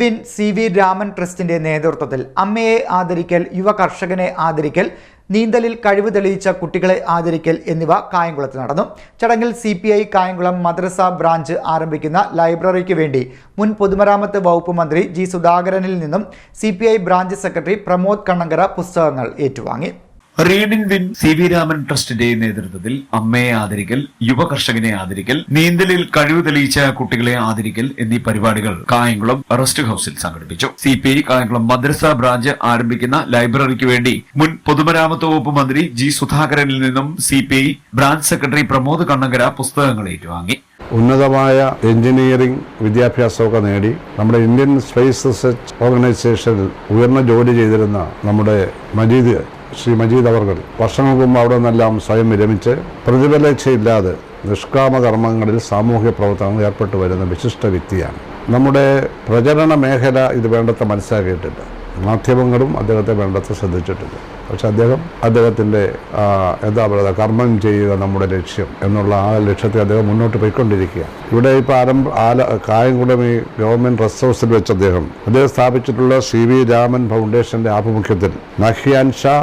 Win C V Raman ട്രസ്റ്റിന്റെ നേതൃത്വത്തിൽ അമ്മയെ ആദരിക്കൽ യുവ കർഷകനെ ആദരിക്കൽ നീന്തലിൽ കഴിവ് തെളിയിച്ച കുട്ടികളെ ആദരിക്കൽ എന്നിവ കായംകുളത്ത് നടന്നു. ചടങ്ങിൽ സി പി ഐ കായംകുളം മദ്രസ ബ്രാഞ്ച് ആരംഭിക്കുന്ന ലൈബ്രറിക്ക് വേണ്ടി മുൻ പൊതുമരാമത്ത് വകുപ്പ് മന്ത്രി ജി സുധാകരനിൽ നിന്നും C branch secretary Pramod Kannankara പുസ്തകങ്ങൾ ഏറ്റുവാങ്ങി. Read win C V Raman ട്രസ്റ്റിന്റെ നേതൃത്വത്തിൽ അമ്മയെ ആദരിക്കൽ യുവ കർഷകനെ ആദരിക്കൽ നീന്തലിൽ കഴിവ് തെളിയിച്ച കുട്ടികളെ ആദരിക്കൽ എന്നീ പരിപാടികൾ കായംകുളം റെസ്റ്റ് ഹൌസിൽ സംഘടിപ്പിച്ചു. സി പി ഐ കായംകുളം മദ്രസ ബ്രാഞ്ച് ആരംഭിക്കുന്ന ലൈബ്രറിക്ക് വേണ്ടി മുൻ പൊതുമരാമത്ത് വകുപ്പ് മന്ത്രി ജി സുധാകരനിൽ നിന്നും C P I branch secretary Pramod Kannankara പുസ്തകങ്ങൾ ഏറ്റുവാങ്ങി. ഉന്നതമായ എഞ്ചിനീയറിംഗ് വിദ്യാഭ്യാസമൊക്കെ നേടി നമ്മുടെ ഇന്ത്യൻ സ്പേസ് റിസർച്ച് ഓർഗനൈസേഷനിൽ ഉയർന്ന ജോലി ചെയ്തിരുന്ന നമ്മുടെ മജീദ് ശ്രീ മജീദ് അവർ വർഷങ്ങൾക്ക് അവിടെ നിന്നെല്ലാം സ്വയം വിരമിച്ച് പ്രതിഫലേച്ഛയില്ലാതെ നിഷ്കാമ കർമ്മങ്ങളിൽ സാമൂഹ്യ പ്രവർത്തനങ്ങൾ ഏർപ്പെട്ടു വരുന്ന വിശിഷ്ട വ്യക്തിയാണ്. നമ്മുടെ പ്രചരണ മേഖല ഇത് വേണ്ടത്ര മനസ്സിലാക്കിയിട്ടില്ല. മാധ്യമങ്ങളും അദ്ദേഹത്തെ വേണ്ടത്ര ശ്രദ്ധിച്ചിട്ടില്ല. പക്ഷെ അദ്ദേഹം അദ്ദേഹത്തിന്റെ എന്താ പറയുക കർമ്മം ചെയ്യുക നമ്മുടെ ലക്ഷ്യം എന്നുള്ള ആ ലക്ഷ്യത്തെ അദ്ദേഹം മുന്നോട്ട് പോയിക്കൊണ്ടിരിക്കുക ഇവിടെ ഇപ്പോൾ ആരംഭ ആല കായംകുളം ഈ ഗവൺമെന്റ് റെസ്റ്റ് ഹൗസിൽ വെച്ച് അദ്ദേഹം അദ്ദേഹം സ്ഥാപിച്ചിട്ടുള്ള സി വി രാമൻ ഫൗണ്ടേഷന്റെ ആഭിമുഖ്യത്തിൽ നഹിയാൻ ഷാ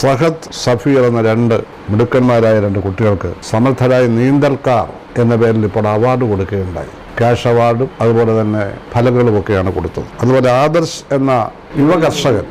സഹദ് സഫീർ എന്ന രണ്ട് മിടുക്കന്മാരായ രണ്ട് കുട്ടികൾക്ക് സമർത്ഥരായ നീന്തൽക്കാർ എന്ന പേരിൽ ഇപ്പോൾ അവാർഡ് കൊടുക്കുകയുണ്ടായി. ക്യാഷ് അവാർഡും അതുപോലെ തന്നെ ഫലങ്ങളുമൊക്കെയാണ് കൊടുത്തത്. അതുപോലെ ആദർശ് എന്ന യുവ കർഷകൻ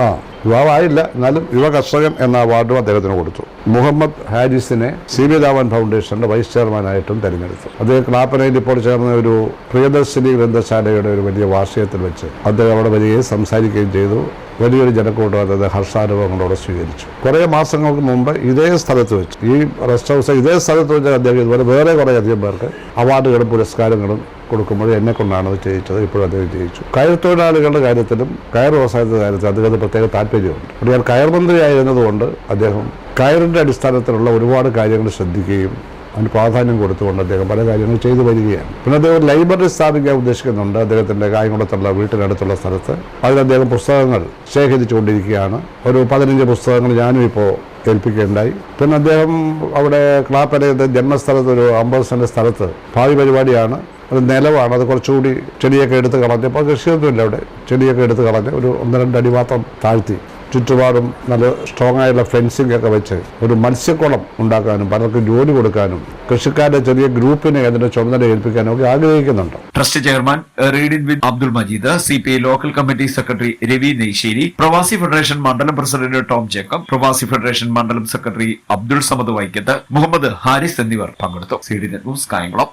ആ യുവാവായില്ല. എന്നാലും യുവ കർഷകൻ എന്ന അവാർഡും അദ്ദേഹത്തിന് കൊടുത്തു. മുഹമ്മദ് ഹാരിസിനെ സി വി രാമൻ ഫൗണ്ടേഷന്റെ വൈസ് ചെയർമാനായിട്ടും തെരഞ്ഞെടുത്തു. അദ്ദേഹം ക്ലാപ്പനയിൽ ഇപ്പോൾ ചേർന്ന ഒരു പ്രിയദർശിനി ഗ്രന്ഥശാലയുടെ ഒരു വലിയ വാർഷികത്തിൽ വെച്ച് അദ്ദേഹം അവിടെ വരികയും സംസാരിക്കുകയും ചെയ്തു. വലിയൊരു ജനക്കൂട്ടം അതായത് ഹർഷാനുഭവങ്ങളോടെ സ്വീകരിച്ചു. കുറേ മാസങ്ങൾക്ക് മുമ്പ് ഇതേ സ്ഥലത്ത് വെച്ച് ഈ റെസ്റ്റ് ഹൗസ് ഇതേ സ്ഥലത്ത് വെച്ച് അദ്ദേഹം ഇതുപോലെ വേറെ കുറേ അധികം പേർക്ക് അവാർഡുകളും പുരസ്കാരങ്ങളും കൊടുക്കുമ്പോൾ എന്നെ കൊണ്ടാണ് അത് ചെയ്യിച്ചത് ഇപ്പോഴും അദ്ദേഹം ചെയ്യിച്ചു. കയർ തൊഴിലാളികളുടെ കാര്യത്തിലും കയർ വ്യവസായത്തിന്റെ കാര്യത്തിലും അദ്ദേഹത്തിന് പ്രത്യേക താല്പര്യമുണ്ട്. അപ്പോൾ ഞാൻ കയർ മന്ത്രിയായിരുന്നതുകൊണ്ട് അദ്ദേഹം കയറിന്റെ അടിസ്ഥാനത്തിലുള്ള ഒരുപാട് കാര്യങ്ങൾ ശ്രദ്ധിക്കുകയും അതിന് പ്രാധാന്യം കൊടുത്തുകൊണ്ട് അദ്ദേഹം പല കാര്യങ്ങൾ ചെയ്തു വരികയാണ്. പിന്നെ അദ്ദേഹം ഒരു ലൈബ്രറി സ്ഥാപിക്കാൻ ഉദ്ദേശിക്കുന്നുണ്ട്. അദ്ദേഹത്തിന്റെ കായംകുളത്തുള്ള വീട്ടിനടുത്തുള്ള സ്ഥലത്ത്. അതിൽ അദ്ദേഹം പുസ്തകങ്ങൾ ശേഖരിച്ചുകൊണ്ടിരിക്കുകയാണ്. ഒരു പതിനഞ്ച് പുസ്തകങ്ങൾ ഞാനും ഇപ്പോൾ ഏൽപ്പിക്കുകയുണ്ടായി. പിന്നെ അദ്ദേഹം അവിടെ ക്ലാപ്പരയുടെ ജന്മസ്ഥലത്ത് ഒരു അമ്പത് സെന്റ് സ്ഥലത്ത് ഭാവി പരിപാടിയാണ്. അത് നിലവാണ്. അത് കുറച്ചുകൂടി ചെടിയൊക്കെ എടുത്ത് കളഞ്ഞ്. ഇപ്പോൾ കൃഷിയൊന്നുമില്ല അവിടെ. ചെടിയൊക്കെ എടുത്ത് കളഞ്ഞ് ഒരു ഒന്ന് രണ്ടടി മാത്രം താഴ്ത്തി ചുറ്റുപാടും നല്ല സ്ട്രോങ് ആയുള്ള ഫെൻസിംഗ് ഒക്കെ വെച്ച് ഒരു മത്സ്യക്കുളം ഉണ്ടാക്കാനും പലർക്കും ജോലി കൊടുക്കാനും കൃഷിക്കാരുടെ ചെറിയ ഗ്രൂപ്പിനെ അതിന്റെ ചുമതല ഏൽപ്പിക്കാനും ഒക്കെ ആഗ്രഹിക്കുന്നുണ്ട്. ട്രസ്റ്റ് ചെയർമാൻ റീഡിൻ bin Abdul Majeed C P local committee secretary Ravi Neyssery Pravasi federation മണ്ഡലം president Tom Jacob Pravasi federation മണ്ഡലം സെക്രട്ടറി അബ്ദുൾ സമദ് വൈക്കത്ത് മുഹമ്മദ് ഹാരിസ് എന്നിവർ പങ്കെടുത്തു. C D news Kayamkulam